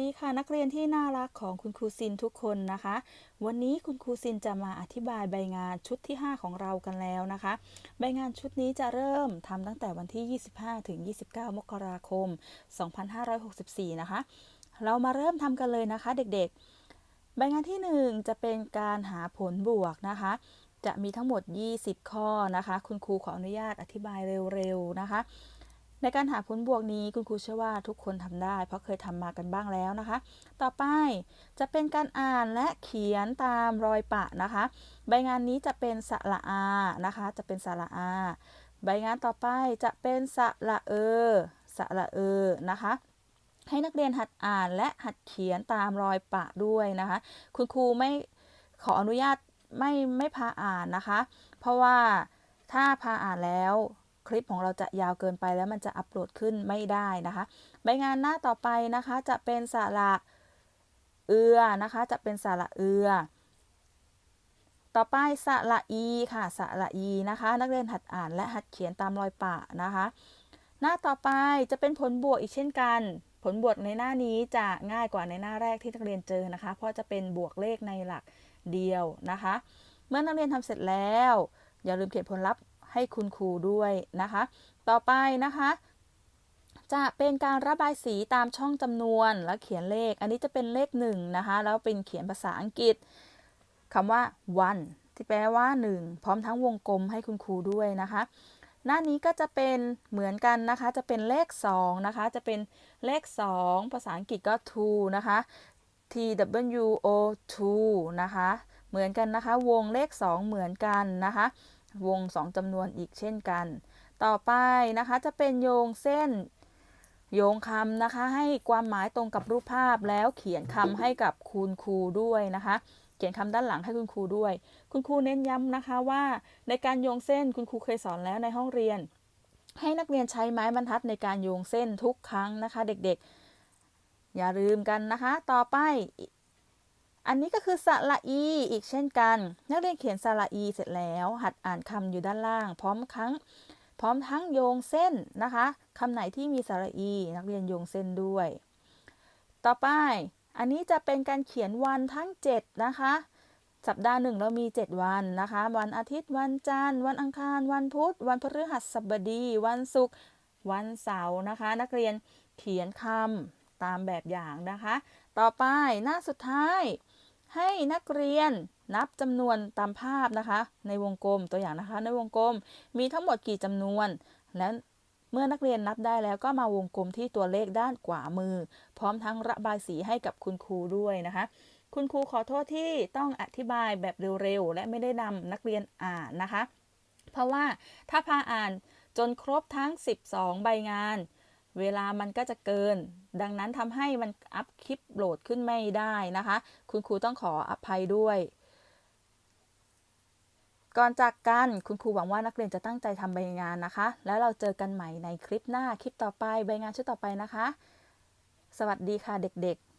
ดีค่ะนักเรียนที่น่ารักของคุณครูซินทุกคนนะคะ วันนี้คุณครูซินจะมาอธิบายใบงานชุดที่ 5 ของเรากันแล้วนะคะ ใบงานชุดนี้จะเริ่มทำตั้งแต่วันที่ 25 ถึง 29 มกราคม 2564 นะคะ เรามาเริ่มทำกันเลยนะคะ เด็กๆ ใบงานที่ 1 จะเป็นการหาผลบวกนะคะ จะมีทั้งหมด 20 ข้อนะคะ คุณครูขออนุญาตอธิบายเร็วๆนะคะ ในการหาผลบวกนี้คุณครูเชื่อว่าทุกคนทำได้ เพราะเคยทำมากันบ้างแล้วนะคะ ต่อไปจะเป็นการอ่านและเขียนตามรอยปะนะคะ ใบงานนี้จะเป็นสระอานะคะ จะเป็นสระอา ใบงานต่อไปจะเป็นสระเออสระเออนะคะให้นักเรียนหัดอ่านและหัดเขียนตามรอยปะด้วยนะคะ คุณครูไม่ขออนุญาตไม่ไม่พาอ่านนะคะ เพราะว่าถ้าพาอ่านแล้ว คลิปของเราจะยาวเกินไปแล้วมันจะอัปโหลดขึ้นไม่ได้นะคะใบงานหน้าต่อไปนะคะจะเป็นสระเอือนะคะ จะเป็นสระเอือ ต่อไปสระอีค่ะสระอีนะคะ นักเรียนหัดอ่านและหัดเขียนตามรอยปะนะคะ หน้าต่อไปจะเป็นผลบวกอีกเช่นกัน ผลบวกในหน้านี้จะง่ายกว่าในหน้าแรกที่นักเรียนเจอนะคะ เพราะจะเป็นบวกเลขในหลักเดียวนะคะ เมื่อนักเรียนทำเสร็จแล้ว อย่าลืมเขียนผลลัพธ์ ให้คุณครูด้วยนะคะ ต่อไปนะคะ จะเป็นการระบายสีตามช่องจำนวนและเขียนเลข อันนี้จะเป็นเลขหนึ่งนะคะ แล้วเป็นเขียนภาษาอังกฤษคำว่า one ที่แปลว่า 1 พร้อมทั้งวงกลมให้คุณครูด้วยนะคะ หน้านี้ก็จะเป็นเหมือนกันนะคะ จะเป็นเลข 2 นะคะ จะเป็นเลข 2 ภาษาอังกฤษก็ two นะคะ t w o two นะคะ เหมือนกันนะคะ วงเลข 2 เหมือนกันนะคะ วง 2จำนวนอีกเช่นกัน ต่อไปนะคะจะเป็นโยงเส้นโยงคำนะคะ ให้ความหมายตรงกับรูปภาพแล้วเขียนคำให้กับคุณครูด้วยนะคะ เขียนคำด้านหลังให้คุณครูด้วย คุณครูเน้นย้ำนะคะว่า ในการโยงเส้นคุณครูเคยสอนแล้วในห้องเรียน ให้นักเรียนใช้ไม้บรรทัดในการโยงเส้นทุกครั้งนะคะ เด็กๆ อย่าลืมกันนะคะ ต่อไป อันนี้ก็คือสระอีอีกเช่นกัน นักเรียนเขียนสระอีเสร็จแล้ว หัดอ่านคำอยู่ด้านล่าง พร้อมครั้งพร้อมทั้งโยงเส้นนะคะคำไหนที่มีสระอี นักเรียนโยงเส้นด้วย ต่อไป อันนี้จะเป็นการเขียนวันทั้ง 7 นะคะ สัปดาห์หนึ่งเรามี 7 วันนะคะ วันอาทิตย์วันจันทร์ วันอังคาร วันพุธ วันพฤหัสบดี วันศุกร์วันเสาร์นะคะ นักเรียนเขียนคำตามแบบอย่างนะคะ ต่อไปหน้าสุดท้าย ให้นักเรียนนับจำนวนตามภาพนะคะ ในวงกลมตัวอย่างนะคะ ในวงกลมมีทั้งหมดกี่จำนวน และเมื่อนักเรียนนับได้แล้วก็มาวงกลมที่ตัวเลขด้านขวามือ พร้อมทั้งระบายสีให้กับคุณครูด้วยนะคะ คุณครูขอโทษที่ต้องอธิบายแบบเร็วๆและไม่ได้นำนักเรียนอ่านนะคะ เพราะว่าถ้าพาอ่านจนครบทั้ง 12 ใบงาน เวลามันก็จะเกิน ดังนั้นทำให้มันอัพคลิปโหลดขึ้นไม่ได้นะคะ คุณครูต้องขออภัยด้วย ก่อนจากกันคุณครูหวังว่านักเรียนจะตั้งใจทำใบงานนะคะ แล้วเราเจอกันใหม่ในคลิปหน้าคลิปต่อไปใบงานชุดต่อไปนะคะ สวัสดีค่ะเด็กๆ